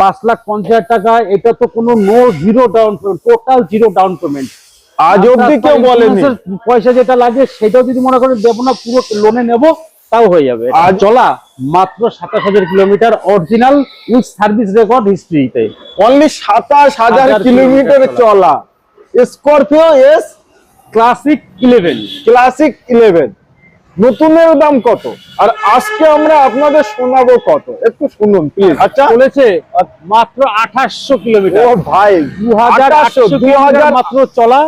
পাঁচ লাখ পঞ্চাশ হাজার টাকা এটা তো কোনো no zero down payment total zero down payment আজ অব্দি কেউ বলেনি। পয়সা যেটা লাগে সেটাও যদি মনে করেন দেবো না পুরো লোনে নেব তাও হয়ে যাবে। আর চলা মাত্র সাতাশ হাজার kilometre original with service record হিস্ট্রিতে only সাতাশ হাজার কিলোমিটার চলা। Scorpio S classic eleven classic eleven নতুনের দাম কত? আর আজকে আমরা আপনাদের শোনাবো কত? একটু শুনুন প্লিজ আচ্ছা। বলেছে মাত্র আঠাশশো কিলোমিটার। ও ভাই দু হাজার 2800, দু হাজার মাত্র চলা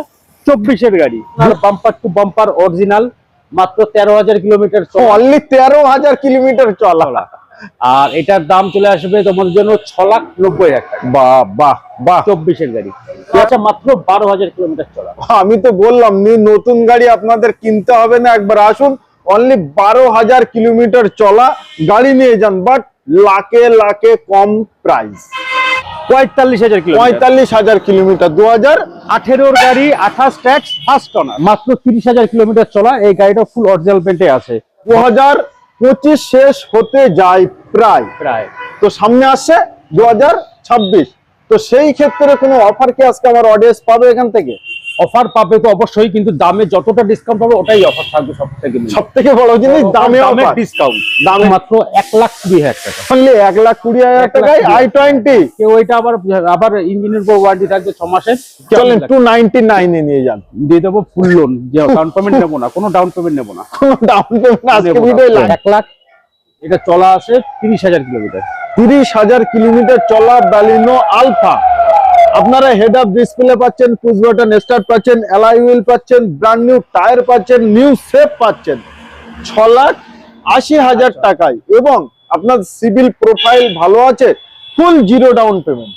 চব্বিশের গাড়ি। আর বাম্পার টু বাম্পার অরিজিনাল মাত্র তেরো হাজার কিলোমিটার অনলি তেরো হাজার কিলোমিটার চলা। আর এটার দাম চলে আসবে তোমাদের জন্য ছ লাখ নব্বই হাজার বাহ বাহ বাহ। চব্বিশের গাড়ি। আচ্ছা মাত্র বারো হাজার কিলোমিটার চলা। আমি তো বললাম নতুন গাড়ি আপনাদের কিনতে হবে না একবার আসুন। অনলি বারো হাজার কিলোমিটার চলা গাড়ি নিয়ে যান বাট লাখে লাখে কম প্রাইস পঁয়তাল্লিশ হাজার পঁয়তাল্লিশ হাজার কিলোমিটার দু হাজার আঠেরোর গাড়ি আঠাশ ট্যাক্স ফার্স্ট অনার মাত্র তিরিশ হাজার কিলোমিটার চলা এই গাড়িটা ফুল অরিজিনাল পেন্টে আছে। দু হাজার পঁচিশ শেষ হতে যায় প্রায়। প্রায়। তো সামনে আসছে দু হাজার ছাব্বিশ। তো সেই ক্ষেত্রে কোনো অফার কি আজকে আমার অডিয়েন্স পাবে এখান থেকে? অফার পাবে তো অবশ্যই কিন্তু দামে যতটা ডিসকাউন্ট পাবে ওটাই অফার থাকবে সব থেকে সব থেকে বড় জিনিস দামে দামে ডিসকাউন্ট দামে মাত্র এক লাখ কুড়ি হাজার টাকা। অনলি এক লাখ কুড়ি হাজার টাকায় আই টোয়েন্টি কেউ আবার আবার ইঞ্জিনের উপর ওয়ারেন্টি থাকবে ছ মাসে চলেন টু নাইনটি নাইনে নিয়ে যান। দিয়ে দেবো ফুল লোন ডাউন পেমেন্ট নেব না কোনো ডাউন পেমেন্ট নেব না। কোনো ডাউন পেমেন্ট এক লাখ এটা চলা আছে তিরিশ হাজার কিলোমিটার তিরিশ হাজার কিলোমিটার চলা ব্যালিনো আলফা আপনারা হেড আপ ডিসপ্লে পাচ্ছেন পুশ বাটন স্টার্ট পাচ্ছেন অ্যালাই হুইল পাচ্ছেন ব্র্যান্ড নিউ টায়ার পাচ্ছেন নিউ সেফ পাচ্ছেন। ছ লাখ আশি হাজার টাকায় এবং আপনার সিভিল প্রোফাইল ভালো আছে ফুল জিরো ডাউন পেমেন্ট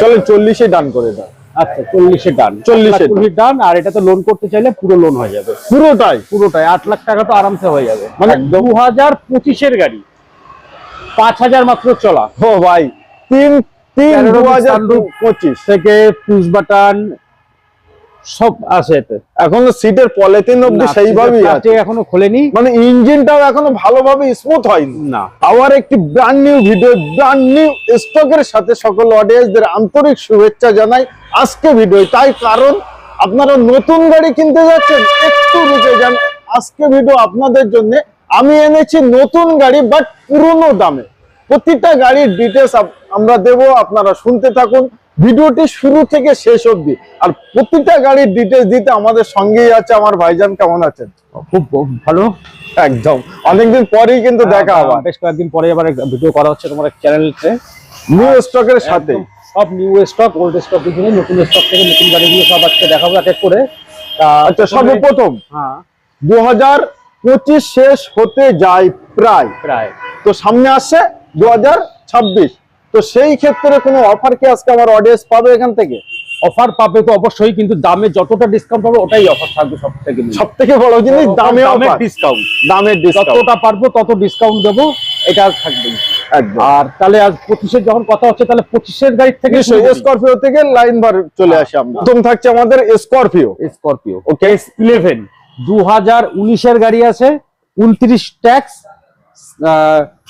চলেন চল্লিশে ডান করে দেন। আচ্ছা চল্লিশে ডান 40 এ ডান আর এটা তো লোন করতে চাইলে পুরো লোন হয়ে যাবে। পুরোটাই। পুরোটাই আট লাখ টাকা তো আরামসে হয়ে যাবে। মানে মানে দু হাজার পঁচিশের গাড়ি পাঁচ হাজার মাত্র চলা। ও ভাই তিন তিন দু হাজার পঁচিশ। থেকে পুশ বাটন সব আছে এতে। এখনও সিটের পলিথিন অব্দি সেইভাবেই আছে। এখনও খোলেনি। মানে ইঞ্জিনটাও এখনও ভালোভাবে স্মুথ হয়নি। না। আবার একটি brand new video brand new স্টকের সাথে সকল অডিয়েন্সদের আন্তরিক শুভেচ্ছা জানাই আজকে ভিডিও তাই কারণ আপনারা নতুন গাড়ি কিনতে যাচ্ছেন একটু রুকে যান আজকে ভিডিও আপনাদের জন্য আমি এনেছি নতুন গাড়ি বাট পুরনো দামে। প্রতিটা গাড়ির ডিটেলস আমরা দেব আপনারা শুনতে থাকুন। ভিডিওটি শুরু থেকে শেষ অবধি। আর প্রতিটা গাড়ির ডিটেলস দিতে আমাদের সঙ্গেই আছে আমার ভাইজান কেমন আছেন? খুব ভালো। একদম। অনেকদিন পরেই কিন্তু দেখা আবার। বেশ কয়েকদিন পরে আবার ভিডিও করা হচ্ছে তোমার চ্যানেলতে নিউ স্টকের সাথে সব নিউ স্টক ওল্ড স্টক নেই নতুন স্টক থেকে নতুন গাড়িগুলো সব আজকে দেখাবো এক এক করে। আচ্ছা সর্বপ্রথম। হ্যাঁ। দু হাজার পঁচিশ শেষ হতে যায় প্রায়। প্রায়। তো সামনে আসছে দু তো সেই ক্ষেত্রে কোনো অফার কি আজকে আমার অডিয়েন্স পাবে এখান থেকে? অফার পাবে তো অবশ্যই কিন্তু দামে যতটা ডিসকাউন্ট পাবে ওটাই অফার থাকবে সব থেকে সব থেকে বড় জিনিস দামে দামের অফার ডিসকাউন্ট ডিসকাউন্ট যতটা পারব তত ডিসকাউন্ট দেবো এটা থাকবে আর তাহলে আজ পঁচিশের যখন কথা হচ্ছে তাহলে পঁচিশের গাড়ি থেকে স্করপিও থেকে লাইন বার চলে আসি আমরা। প্রথম থাকছে আমাদের স্করপিও স্করপিও ওকে ইলেভেন দু হাজার উনিশের গাড়ি আছে উনত্রিশ ট্যাক্স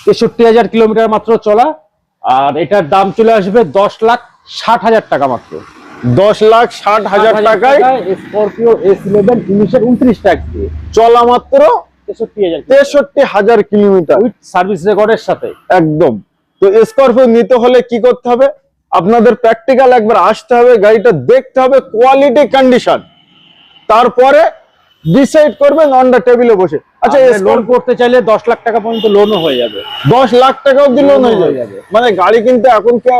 তেষট্টি হাজার কিলোমিটার মাত্র চলা আর এটার দাম চলে আসবে দশ লাখ ষাট হাজার টাকা মাত্র। দশ লাখ ষাট হাজার টাকায় স্করপিও এস ইলেভেন উনিশের উনত্রিশ ট্যাক্স দিয়ে। চলা মাত্র তেষট্টি হাজার তেষট্টি হাজার কিলোমিটার। উইথ সার্ভিস রেকর্ডের সাথে। একদম। তো স্করপিও নিতে হলে কি করতে হবে? আপনাদের প্র্যাকটিক্যাল একবার আসতে হবে গাড়িটা দেখতে হবে কোয়ালিটি কন্ডিশন তারপরে ডিসাইড করবেন অন দ্য টেবিলে বসে। আচ্ছা লোন করতে চাইলে দশ লাখ টাকা পর্যন্ত লোনও হয়ে যাবে। দশ লাখ টাকা অব্দি লোন হয়ে যাবে। মানে গাড়ি কিনতে এখন কি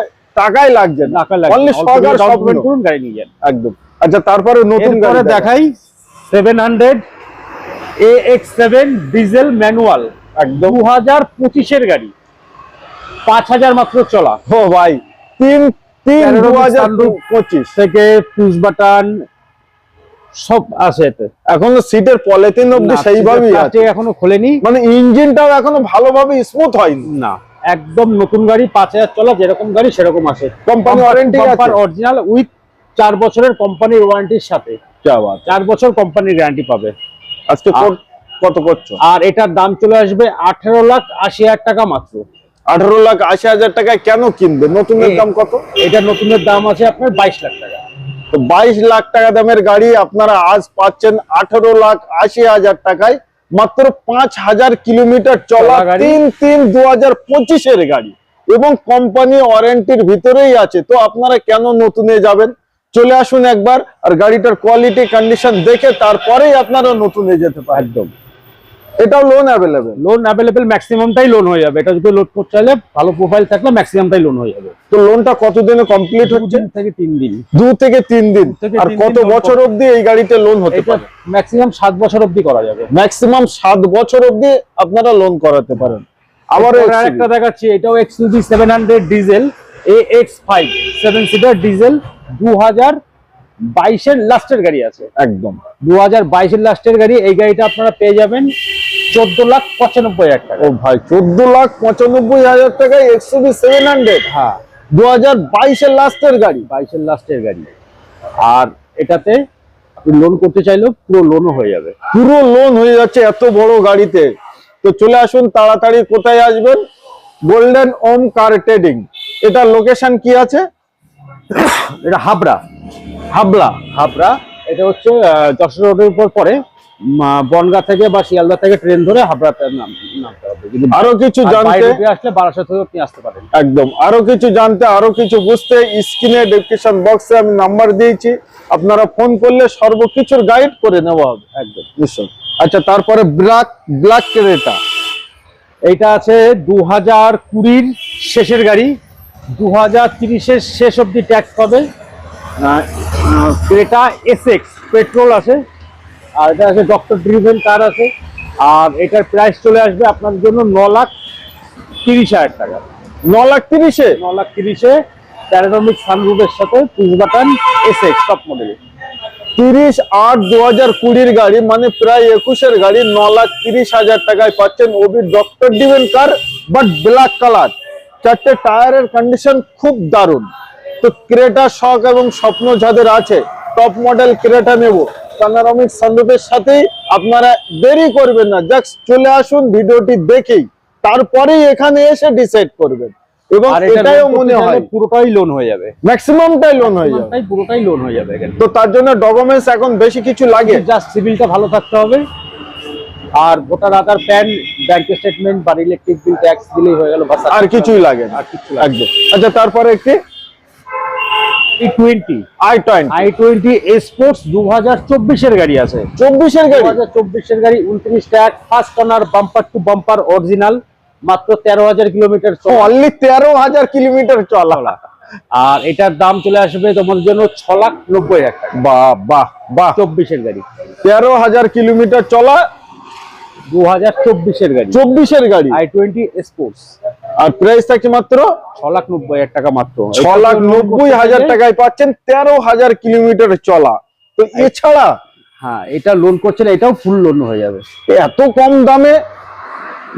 টাকাই লাগছে না? টাকা অনলি সরকার করুন গাড়ি নিয়ে যান। একদম। আচ্ছা তারপরে নতুন গাড়ি দেখাই। দেখাই seven hundred A X seven diesel manual একদম। দু হাজার পঁচিশের গাড়ি। পাঁচ হাজার মাত্র চলা। ও ভাই তিন তিন তেরো দু রকম হাজার sunroof। পঁচিশ। থেকে পুশ বাটন সব আছে এতে। এখনও সিটের পলিথিন অব্দি সেইভাবেই আছে। এখনও খোলেনি। মানে ইঞ্জিনটাও এখনও ভালোভাবে স্মুথ হয়নি। না একদম নতুন গাড়ি পাঁচ হাজার চলা যেরকম গাড়ি সেরকম আসে। কোম্পানি ওয়ারেন্টি অরিজিনাল উইথ চার বছরের কোম্পানির ওয়ারেন্টির সাথে। চার বছর কোম্পানির গ্যারান্টি পাবে। আজকে কত করছ? আর এটার দাম চলে আসবে আঠারো লাখ আশি হাজার টাকা মাত্র। আঠারো লাখ আশি হাজার টাকায় কেন কিনবে? নতুনের দাম কত? এটা নতুনের দাম আছে আপনার বাইশ লাখ টাকা। তো বাইশ লাখ টাকা দামের গাড়ি আপনারা আজ পাচ্ছেন আঠারো লাখ আশি হাজার টাকায়। মাত্র পাঁচ হাজার কিলোমিটার চলা তিন তিন দু হাজার পঁচিশের গাড়ি এবং কোম্পানি ওয়ারেন্টির ভিতরেই আছে। তো আপনারা কেন নতুনে যাবেন? চলে আসুন একবার আর গাড়িটার কোয়ালিটি কন্ডিশন দেখে তারপরেই আপনারা নতুনে যেতে পারেন একদম। এটাও লোন অ্যাভেলেবেল লোন অ্যাভেলেবেল ম্যাক্সিমামটাই লোন হয়ে যাবে। এটা যদি লোড করতে চাইলে ভালো প্রোফাইল থাকলে ম্যাক্সিমামটাই লোন হয়ে যাবে। তো লোনটা কতদিনে কমপ্লিট হচ্ছে? থেকে তিন দিন। দু থেকে তিন দিন। আর কত বছর অবধি এই গাড়িতে লোন হতে পারে? ম্যাক্সিমাম সাত বছর অবধি করা যাবে। ম্যাক্সিমাম সাত বছর অবধি আপনারা লোন করাতে পারেন। আবার আরেকটা দেখাচ্ছি এটাও XUV seven hundred diesel A X five seven seater diesel দু হাজার বাইশের লাস্টের গাড়ি আছে। একদম। দু হাজার বাইশের লাস্টের গাড়ি এই গাড়িটা আপনারা পেয়ে যাবেন চোদ্দ লাখ পঁচানব্বই হাজার টাকা। ও ভাই চোদ্দ লাখ পঁচানব্বই হাজার টাকায় এক্সবি সেভেন হান্ড্রেড হ্যাঁ। দু হাজার বাইশের লাস্টের গাড়ি। বাইশের লাস্টের গাড়ি। আর এটাতে আপনি লোন করতে চাইলেও পুরো লোনও হয়ে যাবে। পুরো লোন হয়ে যাচ্ছে এত বড় গাড়িতে। তো চলে আসুন তাড়াতাড়ি কোথায় আসবেন? গোল্ডেন ওম কার ট্রেডিং এটা লোকেশন কি আছে? এটা হাবড়া। হাবলা হাবড়া। এটা হচ্ছে যশোর রোডের উপর পরে বনগাঁ থেকে বা শিয়ালদা থেকে ট্রেন ধরে হাবড়াতে নামতে হবে। কিন্তু আরও কিছু জানতে আসলে বারাসাত হয়ে আপনি আসতে পারেন। একদম। আরও কিছু জানতে আরও কিছু বুঝতে স্ক্রিনে ডেসক্রিপশন বক্সে আমি নাম্বার দিয়েছি। আপনারা ফোন করলে সর্বকিছুর গাইড করে নেওয়া হবে। একদম নিশ্চয় আচ্ছা তারপরে ব্ল্যাক ব্ল্যাক ক্রেটা এইটা আছে দু হাজার কুড়ির শেষের গাড়ি। দু হাজার তিরিশের শেষ অব্দি ট্যাক্স পাবে। ক্রেটা এসএক্স পেট্রোল আছে। আর এটা আছে ডক্টর ড্রিভেন কার আছে। আর এটার প্রাইস চলে আসবে আপনার জন্য ন লাখ তিরিশ হাজার টাকা। ন লাখ তিরিশে? ন লাখ তিরিশে প্যারাডমিক সানরুফের সাথে push button S X top model তিরিশ আট দু হাজার কুড়ির গাড়ি মানে প্রায় একুশের গাড়ি ন লাখ তিরিশ হাজার টাকায় পাচ্ছেন ওবি ডক্টর ডিভেন কার বাট ব্ল্যাক কালার চারটে টায়ারের কন্ডিশন খুব দারুণ। তো ক্রেটা শখ এবং স্বপ্ন যাদের আছে টপ মডেল ক্রেটা নেব। প্যানারমিক সানরুফের সাথেই আপনারা দেরি করবেন না। জাস্ট চলে আসুন ভিডিওটি দেখেই তারপরেই এখানে এসে ডিসাইড করবেন। এবং এটাও মনে হয় পুরোটাই লোন হয়ে যাবে। ম্যাক্সিমামটাই লোন হয়ে যাবে। পুরোটাই পুরোটাই লোন হয়ে যাবে এখানে। তো তার জন্য ডকুমেন্টস এখন বেশি কিছু লাগে। জাস্ট সিভিলটা ভালো থাকতে হবে। আর voter Aadhaar PAN bank statement বা ইলেকট্রিক বিল ট্যাক্স দিলেই হয়ে গেল আর কিছুই লাগে না। আর কিছু লাগে একদম। আচ্ছা তারপরে একটি E twenty I twenty I twenty sports দু হাজার চব্বিশের গাড়ি আছে। চব্বিশের দু হাজার চব্বিশের গাড়ি উনত্রিশ tag first owner bumper to bumper original মাত্র তেরো হাজার কিলোমিটার অনলি তেরো হাজার কিলোমিটার চলা। আর এটার দাম চলে আসবে তোমাদের জন্য ছ লাখ নব্বই হাজার টাকা। বাহ বাহ বাহ। চব্বিশের গাড়ি। তেরো হাজার কিলোমিটার চলা দু হাজার চব্বিশের গাড়ি। চব্বিশের গাড়ি? I twenty sports. R price থাকে মাত্র? ছ লাখ নব্বই হাজার টাকা মাত্র। ছ লাখ নব্বই হাজার টাকায় পাচ্ছেন তেরো হাজার কিলোমিটার চলা। তো এছাড়া হ্যাঁ এটা লোন করছেন এটাও ফুল লোন হয়ে যাবে। এত কম দামে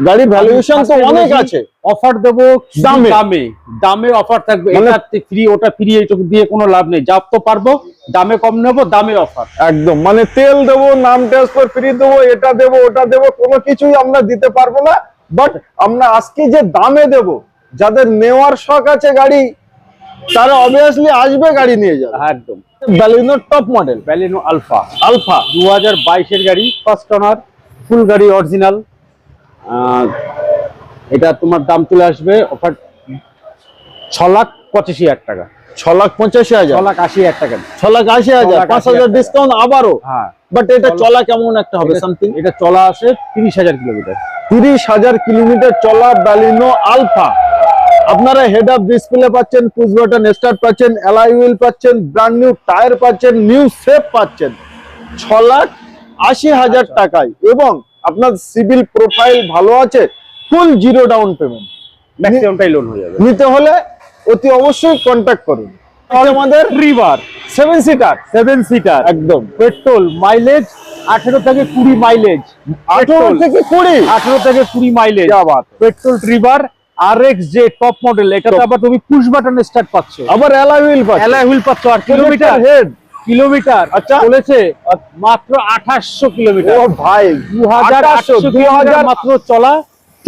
গাড়ির ভ্যালুয়েশন তো অনেক আছে। অফার দেবো দামে। দামে। দামে অফার থাকবে। মানে- এটা ফ্রি ওটা ফ্রি এইটুকু দিয়ে কোনো লাভ নেই। যা তো পারব দামে কম নেব দামে অফার একদম মানে তেল দেবো নাম ট্রান্সফার ফ্রি দেবো এটা দেবো ওটা দেবো কোনো কিছুই আমরা দিতে পারব না। বাট আমরা আজকে যে দামে দেব যাদের নেওয়ার শখ আছে গাড়ি তারা অবভিয়াসলি আসবে গাড়ি নিয়ে যাবে। একদম। Baleno top model Baleno alpha alpha দু হাজার বাইশের গাড়ি ফার্স্ট অনার ফুল গাড়ি অরিজিনাল এটা তোমার দাম চলে আসবে অফার ছ লাখ পঁচাশি হাজার টাকা। ছ লাখ পঁচাশি ছ হাজার লাখ আশি হাজার টাকা। ছ লাখ আশি হাজার। পাঁচ হাজার ডিসকাউন্ট আবারও। হ্যাঁ। বাট এটা চলা- কেমন একটা হবে? সামথিং এটা চলা আছে তিরিশ হাজার কিলোমিটার। তিরিশ হাজার কিলোমিটার চলা ব্যালিনো আলফা আপনারা হেড আপ ডিসপ্লে পাচ্ছেন পুশ বাটন স্টার্ট পাচ্ছেন অ্যালাই হুইল পাচ্ছেন ব্র্যান্ড নিউ টায়ার পাচ্ছেন নিউ সেফ পাচ্ছেন। ছ লাখ আশি হাজার টাকায়। এবং আপনার সিভিল প্রোফাইল ভালো আছে ফুল জিরো ডাউন পেমেন্ট ম্যাক্সিমামটাই লোন হয়ে যাবে। নিতে হলে অতি অবশ্যই কন্ট্যাক্ট করুন। আমাদের রিভার সেভেন সিটার সেভেন সিটার একদম। পেট্রোল মাইলেজ আঠেরো থেকে কুড়ি মাইলেজ আঠেরো থেকে কুড়ি। আঠেরো থেকে কুড়ি মাইলেজ আবার পেট্রোল রিভার আর এক্স টপ মডেল আবার তুমি স্টার্ট আবার পাচ্ছ। আর কিলোমিটার হেড কিলোমিটার আচ্ছা। মাত্র আঠাশশো কিলোমিটার ভাই হাজার মাত্র চলা।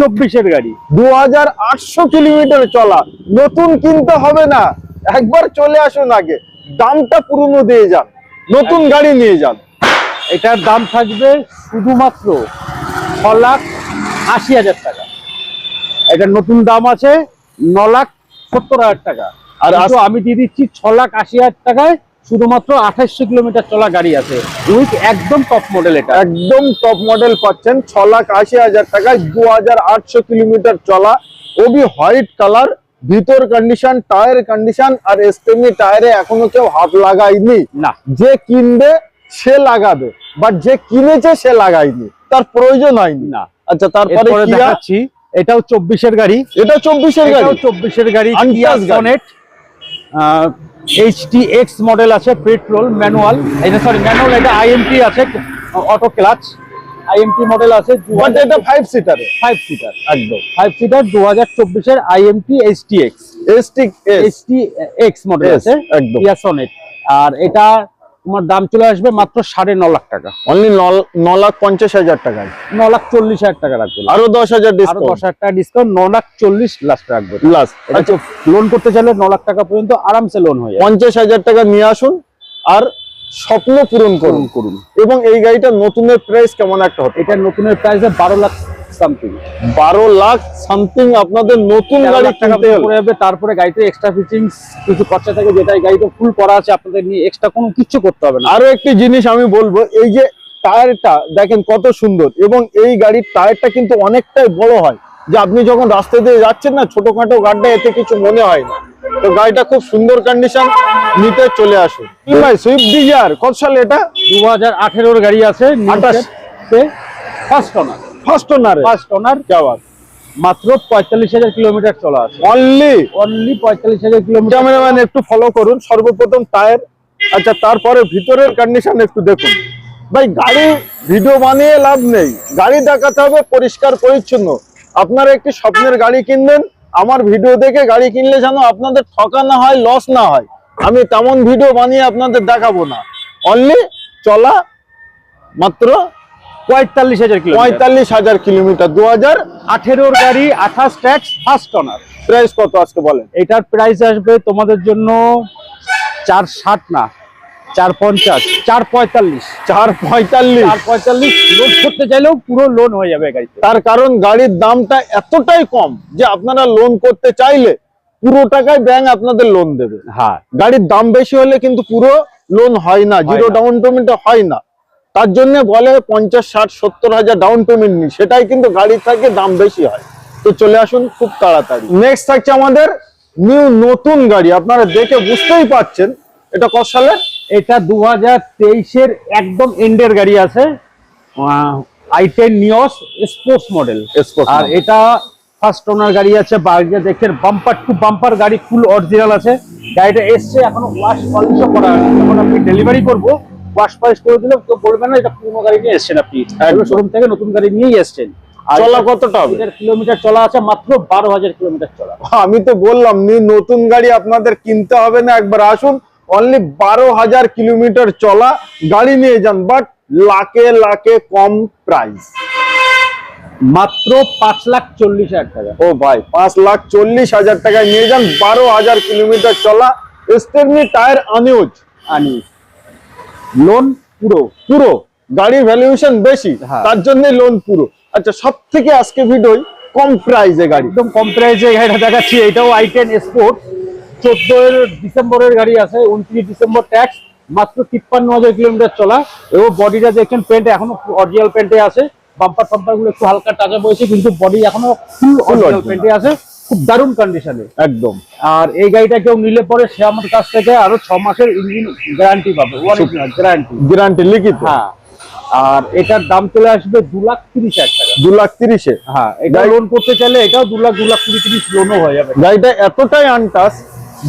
চব্বিশের গাড়ি। দু হাজার আটশো কিলোমিটার চলা। নতুন কিনতে হবে না। একবার চলে আসুন আগে। দামটা পুরনো দিয়ে যান। নতুন গাড়ি নিয়ে যান। এটার দাম থাকবে শুধুমাত্র ছ লাখ আশি হাজার টাকা। এটার নতুন দাম আছে ন লাখ সত্তর হাজার টাকা। আর আর আমি দিয়ে দিচ্ছি ছ লাখ আশি হাজার টাকায় শুধুমাত্র আঠাশশো কিলোমিটার চলা গাড়ি আছে। উইথ একদম টপ মডেল এটা। একদম টপ মডেল পাচ্ছেন ছ লাখ আশি হাজার টাকায় দু হাজার আটশো কিলোমিটার চলা। ওবি হোয়াইট কালার ভিতর কন্ডিশন টায়ার কন্ডিশন আর এস্টেমি টায়ারে এখনও কেউ হাত লাগায়নি। না। যে কিনবে সে লাগাবে। বাট যে কিনেছে সে লাগায়নি। তার প্রয়োজন হয়নি। না। আচ্ছা তারপরে দেখাচ্ছি। এটাও চব্বিশের গাড়ি। এটা চব্বিশের গাড়ি। চব্বিশের গাড়ি। Antas গাড়ি। সনেট এইচটি এক্স মডেল আছে পেট্রোল ম্যানুয়াল এটা সরি ম্যানুয়াল এটা আইএমপি আছে অটো ক্লাচ আইএমটি মডেল আছে এটা ফাইভ সিটারে ফাইভ সিটার একদম। ফাইভ সিটার দু হাজার চব্বিশের IMT HT X HT X model আছে একদম। ইয়াসনেট সনেট আর এটা তোমার দাম চলে আসবে মাত্র সাড়ে ন লাখ টাকা। অনলি ন লাখ পঞ্চাশ হাজার টাকা ন লাখ চল্লিশ হাজার টাকা রাখবে আরও দশ হাজার আরও দশ হাজার টাকা ডিসকাউন্ট ন লাখ চল্লিশ লাস্ট রাখবে লাস্ট আচ্ছা লোন করতে চাইলে ন লাখ টাকা পর্যন্ত আরামসে লোন হয়ে পঞ্চাশ হাজার টাকা নিয়ে আসুন আর স্বপ্ন পূরণ করুন। করুন। এবং এই গাড়িটা নতুনের প্রাইস কেমন একটা হতে এটা নতুনের প্রাইস বারো লাখ সামথিং বারো লাখ সামথিং আপনাদের নতুন গাড়ি কিনতে যাবে তারপরে গাড়িতে এক্সট্রা ফিটিংস কিছু খরচা থাকে যেটা এই গাড়িতে ফুল করা আছে আপনাদের নিয়ে এক্সট্রা কোনো কিছু করতে হবে না। আরও একটি জিনিস আমি বলব এই যে টায়ারটা দেখেন কত সুন্দর এবং এই গাড়ির টায়ারটা কিন্তু অনেকটাই বড় হয়। যে আপনি যখন রাস্তা দিয়ে যাচ্ছেন না ছোটখাটো গাড়িটা এতে কিছু মনে হয় না। তো গাড়িটা খুব সুন্দর কন্ডিশন নিতে চলে আসুন। ভাই সুইফট ডিজায়ার কত সাল এটা? দু হাজার আঠেরোর গাড়ি আছে আঠাশ। ফার্স্ট ওনার ফার্স্ট ওনারে ফার্স্ট ওনার মাত্র পঁয়তাল্লিশ হাজার কিলোমিটার চলা আছে। অনলি অনলি পঁয়তাল্লিশ হাজার কিলোমিটার ক্যামেরাম্যান একটু ফলো করুন। সর্বপ্রথম টায়ার আচ্ছা তারপরে ভিতরের কন্ডিশন একটু দেখুন। ভাই গাড়ি ভিডিও বানিয়ে লাভ নেই। গাড়ি দেখাতে হবে পরিষ্কার পরিচ্ছন্ন। আপনারা একটি স্বপ্নের গাড়ি কিনবেন আমার ভিডিও দেখে গাড়ি কিনলে যেন আপনাদের ঠকা না হয় লস না হয়। আমি তেমন ভিডিও বানিয়ে আপনাদের দেখাবো না। অনলি চলা মাত্র পঁয়তাল্লিশ হাজার কিলোমিটার। পঁয়তাল্লিশ হাজার কিলোমিটার দু হাজার আঠেরোর গাড়ি আঠাশ ট্যাক্স ফার্স্ট ওনার। প্রাইস কত আজকে বলেন? এটার প্রাইস আসবে তোমাদের জন্য চার ষাট না চার পঞ্চাশ চার পঁয়তাল্লিশ। চার পঁয়তাল্লিশ। চার পঁয়তাল্লিশ লোড করতে চাইলেও পুরো লোন হয়ে যাবে গাড়িতে। তার কারণ গাড়ির দামটা এতটাই কম যে আপনারা লোন করতে চাইলে পুরো টাকায় ব্যাংক আপনাদের লোন দেবে। হ্যাঁ। গাড়ির দাম বেশি হলে কিন্তু পুরো লোন হয় না জিরো ডাউন পেমেন্ট হয় না। তার জন্য বলে পঞ্চাশ ষাট সত্তর হাজার ডাউন পেমেন্ট নি সেটাই কিন্তু গাড়ি থেকে দাম বেশি হয়। তো চলে আসুন খুব তাড়াতাড়ি। নেক্সট থাকছে আমাদের নিউ নতুন গাড়ি। আপনারা দেখে বুঝতেই পাচ্ছেন এটা কত সালের? এটা দু হাজার তেইশের একদম এন্ডের গাড়ি আছে। আই টেন স্পোর্টস মডেল আর এটা ফার্স্ট ওনার গাড়ি আছে বাইরে দেখেন বাম্পার টু বাম্পার গাড়ি ফুল অরিজিনাল আছে। গাড়িটা এসছে এখনও ওয়াশ পলিশও করা হয়নি যখন আপনি ডেলিভারি করব। ওয়াশ পলিশ করে দিলে কেউ বলবেন না এটা পুরোনো গাড়ি নিয়ে এসছেন আপনি। শোরুম থেকে নতুন গাড়ি নিয়েই এসছেন। চলা কতটা হবে? কিলোমিটার চলা আছে মাত্র বারো হাজার কিলোমিটার চলা। আমি তো বললাম নি নতুন গাড়ি আপনাদের কিনতে হবে না একবার আসুন। অনলি বারো হাজার কিলোমিটার চলা গাড়ি নিয়ে যান বাট লাখে লাখে কম প্রাইস মাত্র পাঁচ লাখ চল্লিশ হাজার টাকা। ও ভাই পাঁচ লাখ চল্লিশ হাজার টাকায় নিয়ে যান বারো হাজার কিলোমিটার চলা। স্টেপনি টায়ার আনিউজ আনি লোন পুরো পুরো। গাড়ির ভ্যালুয়েশন বেশি হ্যাঁ। তার জন্য লোন পুরো। আচ্ছা সব থেকে আজকে ভিডিও কম প্রাইসে গাড়ি। একদম কম প্রাইসে গাড়িটা দেখাচ্ছি এটাও আই টেন স্পোর্ট চোদ্দ ডিসেম্বরের গাড়ি আছে উনত্রিশ ডিসেম্বর ট্যাক্স মাত্র তিপ্পান্ন হাজার কিলোমিটার চলা। এবং বডিটা দেখছেন পেন্ট এখনও অরিজিনাল পেন্টে আছে। বাম্পার ফাম্পারগুলো একটু হালকা টাচা বয়েছে কিন্তু বডি এখনও ফুল অরিজিনাল। পেন্টে আছে। খুব দারুণ কন্ডিশনে একদম। আর এই গাড়িটা কেউ নিলে পরে সে আমার কাছ থেকে আরও ছ মাসের ইঞ্জিন গ্যারান্টি পাবে গ্যারান্টি গ্যারান্টি লিখিত? হ্যাঁ। আর এটার দাম চলে আসবে দু লাখ তিরিশ হাজার টাকা। দু লাখ তিরিশে? হ্যাঁ এটা লোন করতে চাইলে এটাও দু লাখ দু লাখ কুড়ি তিরিশ লোনও হয়ে যাবে। গাড়িটা এতটাই আনটাস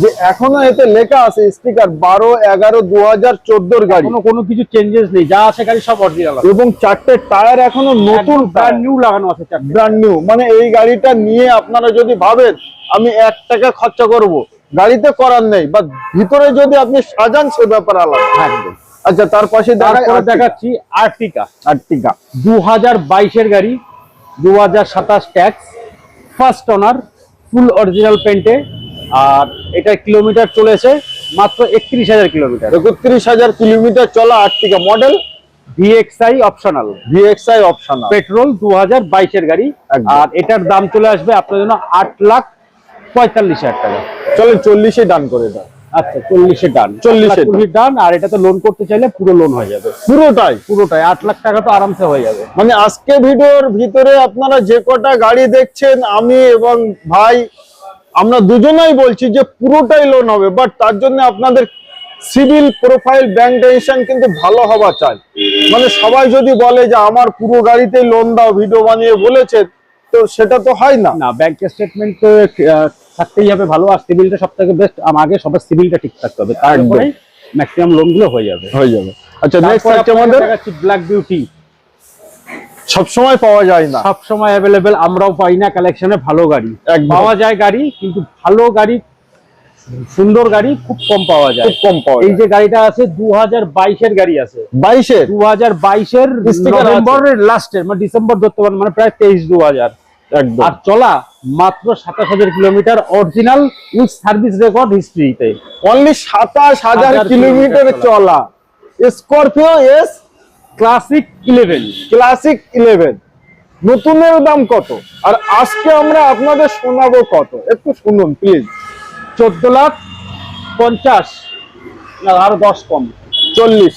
যে এখনও এতে লেখা আছে স্টিকার বারো এগারো দু হাজার চোদ্দোর গাড়ি। কোনো কিছু চেঞ্জেস নেই যা আছে গাড়ি সব অরিজিনাল এবং চারটে টায়ার এখনও নতুন ব্র্যান্ড নিউ লাগানো আছে ব্র্যান্ড নিউ মানে এই গাড়িটা নিয়ে আপনারা যদি ভাবেন আমি এক টাকা খরচা করব। গাড়িতে করার নেই বা ভিতরে যদি আপনি সাজান সে ব্যাপার আলাদা। একদম আচ্ছা তার পাশে দেখাচ্ছি আর্টিকা। আর্টিকা। দু হাজার বাইশের গাড়ি দু হাজার সাতাশ tax first owner full original পেন্টে আর এটা কিলোমিটার চলেছে মাত্র একত্রিশ হাজার কিলোমিটার। একত্রিশ হাজার কিলোমিটার চলা Ertiga model VXI optional VXI option petrol দু হাজার বাইশের গাড়ি। আর এটার দাম চলে আসবে আপনার জন্য আট লাখ পঁয়তাল্লিশ হাজার টাকা। চলেন চল্লিশে ডান করে দাও আচ্ছা চল্লিশে ডান 40 এ চল্লিশ ডান আর এটা তো লোন করতে চাইলে পুরো লোন হয়ে যাবে। পুরোটাই? পুরোটাই আট লাখ টাকা তো আরামসে হয়ে যাবে। মানে আজকে ভিডিওর ভিতরে আপনারা যে কটা গাড়ি দেখছেন আমি এবং ভাই আমরা দুজনেই বলছি যে পুরোটাই লোন হবে বাট তার জন্য আপনাদের সিভিল প্রোফাইল ব্যাংক টেনশন কিন্তু ভালো হওয়া চাই। মানে সবাই যদি বলে যে আমার পুরো গাড়িতেই লোন দাও ভিডিও বানিয়ে বলেছেন তো সেটা তো হয় না। না ব্যাংক স্টেটমেন্ট তো থাকতেই হবে ভালো আর সিভিলটা সব থেকে বেস্ট আগে সবার সিভিলটা ঠিক থাকতে হবে তারপরে ম্যাক্সিমাম লোনগুলো হয়ে যাবে। হয়ে যাবে। আচ্ছা নেক্সট আমাদের ব্ল্যাক বিউটি সবসময় পাওয়া যায় না। সবসময় অ্যাভেলেবেল আমরাও পাই না কালেকশনে ভালো গাড়ি। পাওয়া যায় গাড়ি কিন্তু ভালো গাড়ি সুন্দর গাড়ি খুব কম পাওয়া যায়। খুব কম পাওয়া এই যে গাড়িটা আছে দু হাজার বাইশের গাড়ি আছে। বাইশের দু হাজার বাইশের। নভেম্বরের লাস্টের মানে ডিসেম্বর ধরতে পারেন মানে প্রায় তেইশ দু হাজার আর চলা মাত্র সাতাশ হাজার kilometre original with service record হিস্ট্রিতে only সাতাশ হাজার কিলোমিটার চলা। Scorpio S classic eleven classic eleven নতুনের দাম কত? আর আজকে আমরা আপনাদের শোনাবো কত? একটু শুনুন প্লিজ চোদ্দ লাখ পঞ্চাশ। না আর দশ কম। চল্লিশ।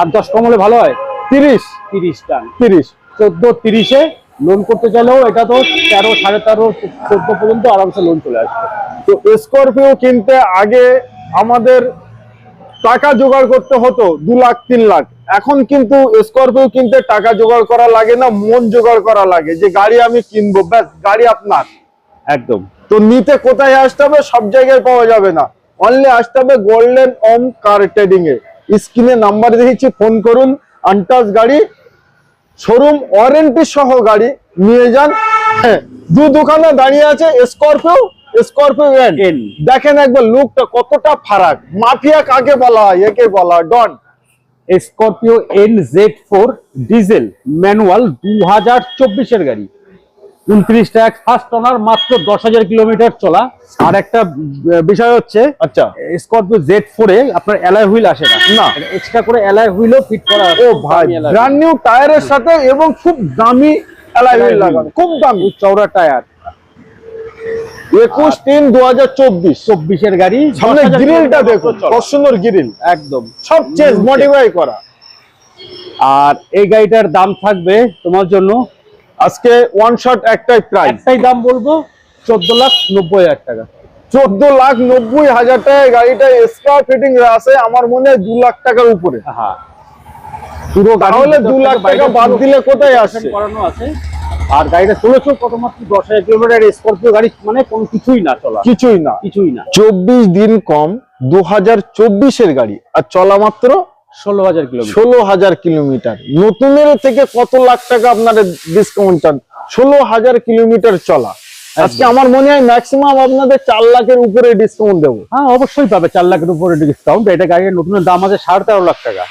আর দশ কম হলে ভালো হয়? তিরিশ। তিরিশ টান। তিরিশ। চোদ্দ তিরিশে লোন করতে চাইলেও এটা তো তেরো সাড়ে তেরো চোদ্দ পর্যন্ত আরামসে লোন চলে আসবে। তো স্করপিও কিনতে আগে আমাদের টাকা জোগাড় করতে হতো দু লাখ তিন লাখ। এখন কিন্তু স্করপিও কিনতে টাকা জোগাড় করা লাগে না মন জোগাড় করা লাগে। যে গাড়ি আমি কিনবো ব্যাস গাড়ি আপনার। একদম। তো নিতে কোথায় আসতে হবে? সব জায়গায় পাওয়া যাবে না। অনলি আসতে হবে গোল্ডেন ওম কার ট্রেডিং এ। স্ক্রিনে নাম্বার দিয়েছি ফোন করুন। আনটাস গাড়ি শোরুম ওয়ারেন্টি সহ গাড়ি নিয়ে যান। হ্যাঁ, দু দোকানে দাঁড়িয়ে আছে স্করপিও স্করপিও এন দেখেন একবার লুকটা কতটা ফারাক। মাফিয়া কাকে বলা হয়? একে বলা হয় don. Scorpio N Z four diesel manual দু হাজার চব্বিশের গাড়ি। উনত্রিশ ফার্স্ট মাত্র দশ হাজার কিলোমিটার চলা। আর একটা বিষয় হচ্ছে আচ্ছা। স্করপিও জেড ফোরে আপনার অ্যালয় হুইল আসে না। না। এক্সট্রা করে অ্যালয় হুইলও ফিট করা ও ভাই ব্র্যান্ড নিউ টায়ারের সাথে এবং খুব দামি লাগানো। খুব দামি। চৌড়া টায়ার একুশ তিন দু হাজার চব্বিশ। চব্বিশের গাড়ি সামনে গ্রিলটা কত সুন্দর গ্রিল একদম। সব চেঞ্জ মডিফাই করা। আর এই গাড়িটার দাম থাকবে তোমার জন্য আজকে ওয়ান শট একটাই প্রাইস একটাই দাম বলব চোদ্দ লাখ নব্বই হাজার টাকা। চোদ্দ লাখ নব্বই হাজার টাকায় গাড়িটা স্কার ফিটিং আছে আমার মনে হয় দু লাখ টাকার উপরে। হ্যাঁ। পুরো তাহলে দু লাখ টাকা বাদ দিলে কোথায় আসছে করানো আছে? আর গাড়িটা চলেছেও কত মাত্র দশ হাজার কিলোমিটার স্করপিও গাড়ি মানে কোনো কিছুই না চলা কিছুই না। কিছুই না। চব্বিশ দিন কম দু হাজার চব্বিশের গাড়ি আর চলা মাত্র ষোলো হাজার কিলোমিটার। ষোলো হাজার কিলোমিটার। নতুনের থেকে কত লাখ টাকা আপনারা ডিসকাউন্ট চান? ষোলো হাজার কিলোমিটার চলা। আজকে আমার মনে হয় ম্যাক্সিমাম আপনাদের চার লাখের উপরে ডিসকাউন্ট দেবো। হ্যাঁ অবশ্যই পাবে চার লাখের উপরে ডিসকাউন্ট এটা গাড়ির নতুনের দাম আছে সাড়ে তেরো লাখ টাকা।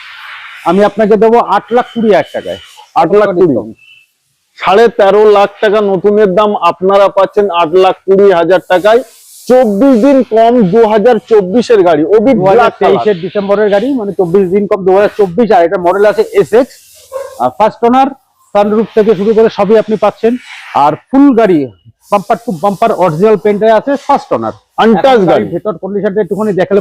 আমি আপনাকে দেবো আট লাখ কুড়ি হাজার টাকায়। আট লাখ কুড়ি। সাড়ে তেরো লাখ টাকা নতুনের দাম আপনারা পাচ্ছেন আট লাখ কুড়ি হাজার টাকায়। চব্বিশ দিন কম দু হাজার চব্বিশের গাড়ি ওবি দু হাজার তেইশের ডিসেম্বরের গাড়ি মানে চব্বিশ দিন কম দু হাজার চব্বিশ আর এটা মডেল আছে S X first owner sunroof থেকে শুরু করে সবই আপনি পাচ্ছেন। আর ফুল গাড়ি বাম্পার টু বাম্পার অরিজিনাল পেন্টে আছে ফার্স্ট ওনার আনটাচ গাড়ি ভেতর কন্ডিশনটা একটুখানি দেখালে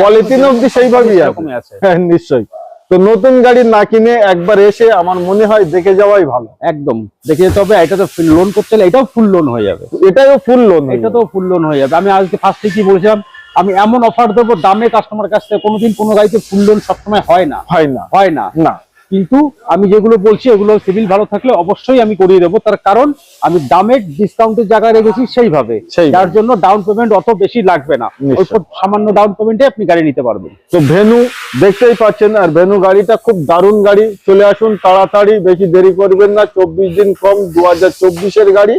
কোয়ালিটি অব্দি সেইভাবেই আছে। আছে। হ্যাঁ নিশ্চয়ই। তো নতুন গাড়ি না কিনে একবার এসে আমার মনে হয় দেখে যাওয়াই ভালো। একদম। দেখে যেতে হবে এটা তো লোন করতে হলে এটাও ফুল লোন হয়ে যাবে। এটাও ফুল লোন এটা তো ফুল লোন হয়ে যাবে। আমি আজকে ফার্স্টে কি বলছিলাম আমি এমন অফার দেবো দামে কাস্টমার কাছ থেকে কোনোদিন কোনো গাড়িতে ফুল লোন সবসময় হয় না। হয় না। হয় না। না। কিন্তু আমি যেগুলো বলছি এগুলো সিভিল ভালো থাকলে অবশ্যই আমি করিয়ে দেবো। তার কারণ আমি দামের ডিসকাউন্টের জায়গায় রেখেছি সেইভাবে। যার জন্য ডাউন পেমেন্ট অত বেশি লাগবে না। সামান্য ডাউন পেমেন্টে আপনি গাড়ি নিতে পারবেন। তো ভেনু দেখতেই পাচ্ছেন আর ভেনু গাড়িটা খুব দারুণ গাড়ি। চলে আসুন তাড়াতাড়ি বেশি দেরি করবেন না। চব্বিশ দিন কম দু হাজার গাড়ি।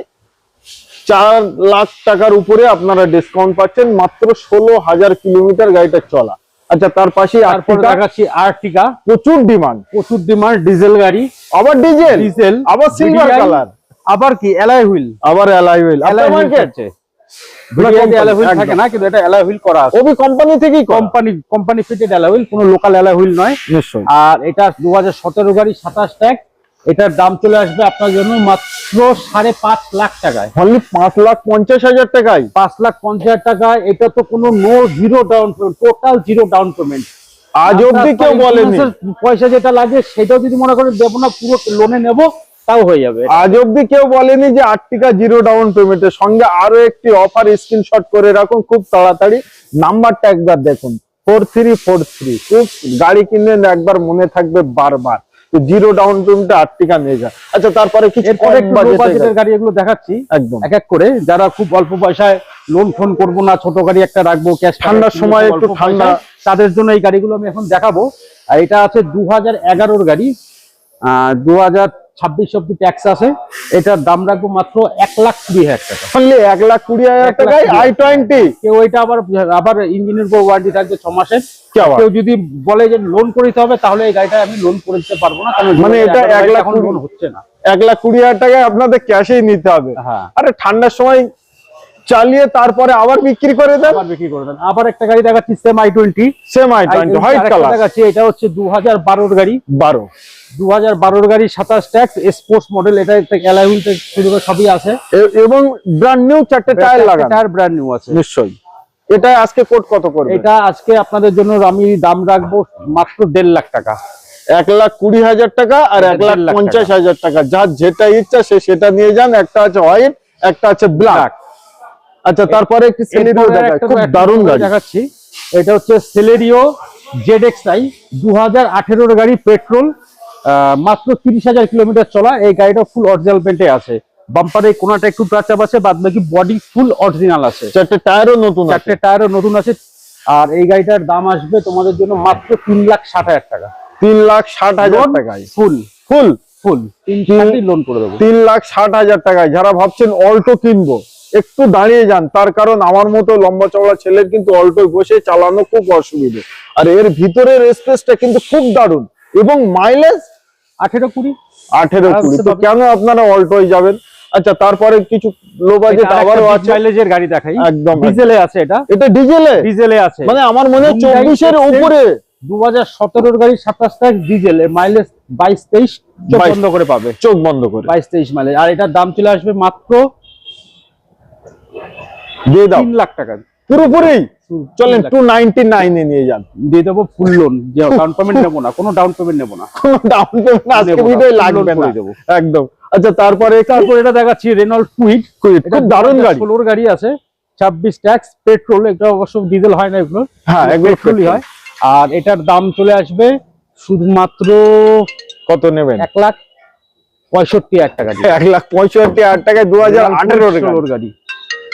চার লাখ টাকার উপরে আপনারা ডিসকাউন্ট পাচ্ছেন। মাত্র ষোলো হাজার কিলোমিটার গাড়িটা চলা। আচ্ছা তার পাশে দেখাচ্ছি আর্টিকা প্রচুর ডিমান্ড। প্রচুর ডিমান্ড ডিজেল গাড়ি। আবার ডিজেল? ডিজেল। আবার সিলভার কালার আবার কি? এলাই হুইল আবার এলাই হুইল এলাই হুইল আছে। আর এটা দু হাজার সতেরো গাড়ি সাতাশ ট্যাগ এটার দাম চলে আসবে আপনার জন্য মাত্র সাড়ে পাঁচ লাখ টাকায়। অনলি পাঁচ লাখ পঞ্চাশ হাজার টাকায়? পাঁচ লাখ পঞ্চাশ হাজার টাকায় এটা তো কোনো no zero down payment total zero down payment আজ অব্দি কেউ বলেনি। পয়সা যেটা লাগে সেটাও যদি মনে করেন দেবো না পুরো লোনে নেব তাও হয়ে যাবে। আজ অব্দি কেউ বলেনি যে আর্টিকা জিরো ডাউন পেমেন্টের সঙ্গে আরও একটি অফার স্ক্রিনশট করে রাখুন খুব তাড়াতাড়ি। নাম্বারটা একবার দেখুন। ফোর থ্রি ফোর থ্রি খুব গাড়ি কিনলেন একবার মনে থাকবে বারবার। জিরো ডাউন পেমেন্টে আর্টিকা নিয়ে যায় আচ্ছা তারপরে কিছু অনেক এর গাড়ি। এগুলো দেখাচ্ছি। একদম। এক এক করে। যারা খুব অল্প পয়সায় লোন ফোন করব না ছোট গাড়ি একটা রাখব ক্যাশ ঠান্ডার সময় একটু ঠান্ডা। তাদের জন্য এই গাড়িগুলো আমি এখন দেখাবো। আর এটা আছে দু হাজার এগারোর গাড়ি। দু হাজার ছাব্বিশ অব্দি ট্যাক্স আছে। এটার দাম রাখব মাত্র এক লাখ কুড়ি হাজার টাকা। অনলি এক লাখ কুড়ি হাজার টাকায় আই টোয়েন্টি কেউ এটা আবার আবার ইঞ্জিনের উপর ওয়ারেন্টি থাকবে ছ মাসের। কেউ যদি বলে যে লোন করে দিতে হবে তাহলে এই গাড়িটা আমি লোন করে দিতে পারব না কারণ মানে এটা এক লাখ লোন হচ্ছে না। এক লাখ কুড়ি হাজার টাকায় আপনাদের ক্যাশেই নিতে হবে। হ্যাঁ। আরে ঠান্ডার সময় চালিয়ে তারপরে আবার বিক্রি করে দেন? আবার বিক্রি করে দেন। আবার একটা গাড়ি দেখাচ্ছি same I twenty same I twenty white colour দেখাচ্ছি এটা হচ্ছে দু হাজার বারোর গাড়ি। বারো। দু হাজার বারোর গাড়ি সাতাশ ট্যাক্স স্পোর্টস মডেল এটা অ্যালাইহুল থেকে শুরু করে সবই আছে। এবং ব্র্যান্ড নিউ চারটে টায়ার লাগানো। টায়ার ব্র্যান্ড নিউ আছে। নিশ্চয়ই। এটা আজকে কোট কত করবে এটা আজকে আপনাদের জন্য আমি দাম রাখব মাত্র দেড় লাখ টাকা। এক লাখ কুড়ি হাজার টাকা আর এক লাখ লাখ পঞ্চাশ হাজার টাকা। যার যেটা ইচ্ছা সে সেটা নিয়ে যান। একটা আছে হোয়াইট একটা আছে ব্ল্যাক আচ্ছা তারপরে একটি সেলিরিও দেখা খুব দারুণ গাড়ি। দেখাচ্ছি। এটা হচ্ছে সেলেরিও জেড এক্স আই দু হাজার আঠেরোর গাড়ি পেট্রোল মাত্র তিরিশ হাজার কিলোমিটার চলা। এই গাড়িটা ফুল অরিজিনাল পেন্টে আছে। বাম্পারে কোনাটা একটু টাচ আপ আছে বাদ বাকি বডি ফুল অরিজিনাল আছে। চারটে টায়ারও নতুন আছে। চারটে টায়ারও নতুন আছে। আর এই গাড়িটার দাম আসবে তোমাদের জন্য মাত্র তিন লাখ ষাট হাজার টাকা। তিন লাখ ষাট হাজার টাকায়। ফুল ফুল ফুল তিন লোন করে দেবো। তিন লাখ ষাট হাজার টাকায়। যারা ভাবছেন অল্টো কিনবো একটু দাঁড়িয়ে যান। তার কারণ আমার মতো লম্বা চওড়া ছেলের কিন্তু অল্টো বসে চালানো খুব অসুবিধে। আর এর ভিতরের স্পেসটা কিন্তু খুব দারুণ। এবং মাইলেজ আঠেরো কুড়ি? আঠেরো কুড়ি। তো কেন আপনারা অল্টোয় যাবেন? আচ্ছা তারপরে কিছু লো বাজেট আবারও আছে। মাইলেজের গাড়ি দেখাই। একদম, ডিজেলে আছে এটা। এটা ডিজেলে ডিজেলে আছে। মানে আমার মনে হয় Hyundai চব্বিশের Accent উপরে। দু হাজার সতেরোর গাড়ি সাতাশ ট্যাক্স ডিজেল মাইলেজ বাইশ তেইশ চোখ বন্ধ করে পাবে। চোখ বন্ধ করে। বাইশ তেইশ মাইলেজ আর এটার দাম চলে আসবে মাত্র দিয়ে দাও। তিন লাখ টাকা। পুরোপুরি? চলেন লাখ। টু নাইনটি নাইনে নিয়ে যান। দিয়ে দেবো ফুল লোন ডাউন পেমেন্ট নেব না কোনো ডাউন পেমেন্ট নেব না। ডাউন পেমেন্ট আজকে ভিডিও লাগবে না। একদম। আচ্ছা তারপরে তারপর এটা দেখাচ্ছি রেনল্ড কুইট কুইট খুব দারুণ গাড়ি। ষোলোর গাড়ি আছে ছাব্বিশ ট্যাক্স পেট্রোল এটা অবশ্য ডিজেল হয় না এগুলো। হ্যাঁ, পেট্রোলই হয়। আর এটার দাম চলে আসবে শুধুমাত্র কত নেবেন? এক লাখ পঁয়ষট্টি হাজার টাকা দিয়ে। এক লাখ পঁয়ষট্টি হাজার টাকায় দু হাজার আঠেরোর গাড়ি।